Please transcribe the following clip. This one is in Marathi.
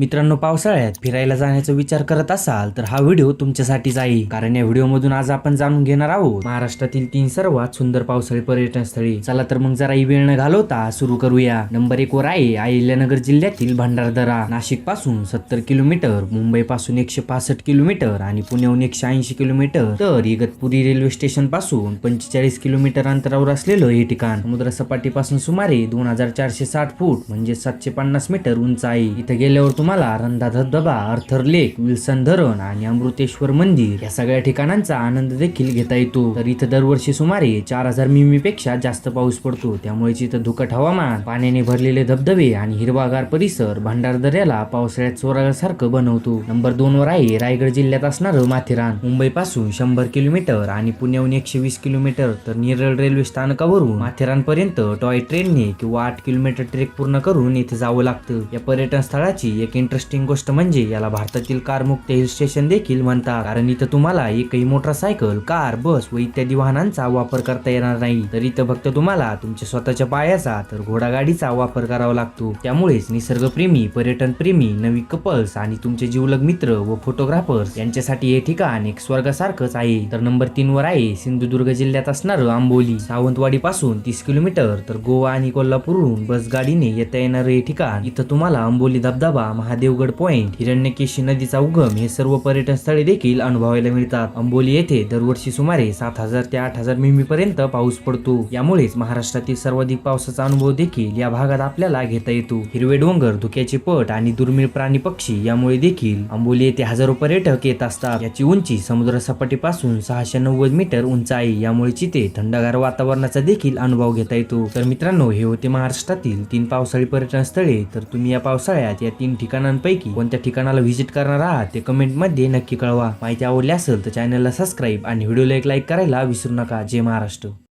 मित्रांनो पावसाळ्यात फिरायला जाण्याचा विचार करत असाल तर हा व्हिडिओ तुमच्यासाठीच आहे कारण या व्हिडिओमधून आज आपण जाणून घेणार आहोत महाराष्ट्रातील तीन सर्वात सुंदर पावसाळी पर्यटन स्थळी चला तर मग जरा वेळ न घालवता सुरू करूया. नंबर एक वर आहे अहिल्यानगर जिल्ह्यातील भंडारदरा. नाशिकपासून सत्तर किलोमीटर मुंबई पासून एकशे पासष्ट किलोमीटर आणि पुण्याहून एकशे ऐंशी किलोमीटर. तर इगतपुरी रेल्वे स्टेशनपासून पंचेचाळीस किलोमीटर अंतरावर असलेलं हे ठिकाण. समुद्र सपाटीपासून सुमारे दोन हजार चारशे साठ फूट म्हणजे सातशे पन्नास मीटर उंच आहे. इथं गेल्यावर तुम्हाला रंधा धबधबा अर्थर लेक विल्सन धरण आणि अमृतेश्वर मंदिर या सगळ्या ठिकाणांचा आनंद देखील घेता येतो. तर इथं दरवर्षी सुमारे चार हजार मिमी पेक्षा जास्त पाऊस पडतो. त्यामुळे इथं धुकट हवामान पाण्याने भरलेले धबधबे आणि हिरवागार परिसर भंडारदऱ्याला पावसाळ्यात चोरासारखं बनवतो. नंबर दोन वर आहे रायगड जिल्ह्यात असणारं माथेरान. मुंबई पासून शंभर किलोमीटर आणि पुण्याहून एकशे वीस किलोमीटर तर निरळ रेल्वे स्थानकावरून माथेरान पर्यंत टॉय ट्रेनने किंवा आठ किलोमीटर ट्रेक पूर्ण करून इथे जावं लागतं. या पर्यटन स्थळाची एक इंटरेस्टिंग गोष्ट म्हणजे याला भारतातील कारमुक्त हिल स्टेशन देखील म्हणतात. कारण इथं तुम्हाला एकही मोटरसायकल कार बस व इत्यादी वाहनांचा वापर करता येणार नाही. तर इथं फक्त तुम्हाला तुमच्या स्वतःच्या पायाचा तर घोडागाडीचा वापर करावा लागतो. त्यामुळेच निसर्गप्रेमी पर्यटन प्रेमी नवी कपल्स आणि तुमचे जीवलग मित्र व फोटोग्राफर्स यांच्यासाठी हे ठिकाण एक स्वर्गासारखंच आहे. तर नंबर तीन वर आहे सिंधुदुर्ग जिल्ह्यात असणारं आंबोली. सावंतवाडी पासून तीस किलोमीटर तर गोवा आणि कोल्हापूरहून बस गाडीने येता येणारं हे ठिकाण. इथं तुम्हाला आंबोली धबधबा महादेवगड पॉइंट हिरण्यकेशी नदीचा उगम हे सर्व पर्यटन स्थळे देखील अनुभवायला मिळतात. आंबोली येथे दरवर्षी सुमारे सात हजार ते आठ हजार मिमी पर्यंत पाऊस पडतो. यामुळेच महाराष्ट्रातील सर्वाधिक पावसाचा अनुभव देखील या भागात आपल्याला घेता येतो. हिरवे डोंगर धुक्याचे पट आणि दुर्मिळ प्राणी पक्षी यामुळे देखील आंबोली येथे हजारो पर्यटक येत असतात. याची उंची समुद्र सपाटीपासून सहाशे नव्वद मीटर उंच आहे. यामुळे चिते थंडगार वातावरणाचा देखील अनुभव घेता येतो. तर मित्रांनो हे होते महाराष्ट्रातील तीन पावसाळी पर्यटन स्थळे तर तुम्ही या पावसाळ्यात या तीन ठिकाणी ठिकाणांपैकी कोणत्या ठिकाणाला व्हिजिट करणार आहात ते कमेंटमध्ये नक्की कळवा. माहिती आवडली असेल तर चॅनलला सबस्क्राईब आणि व्हिडिओला एक लाईक करायला विसरू नका. जय महाराष्ट्र.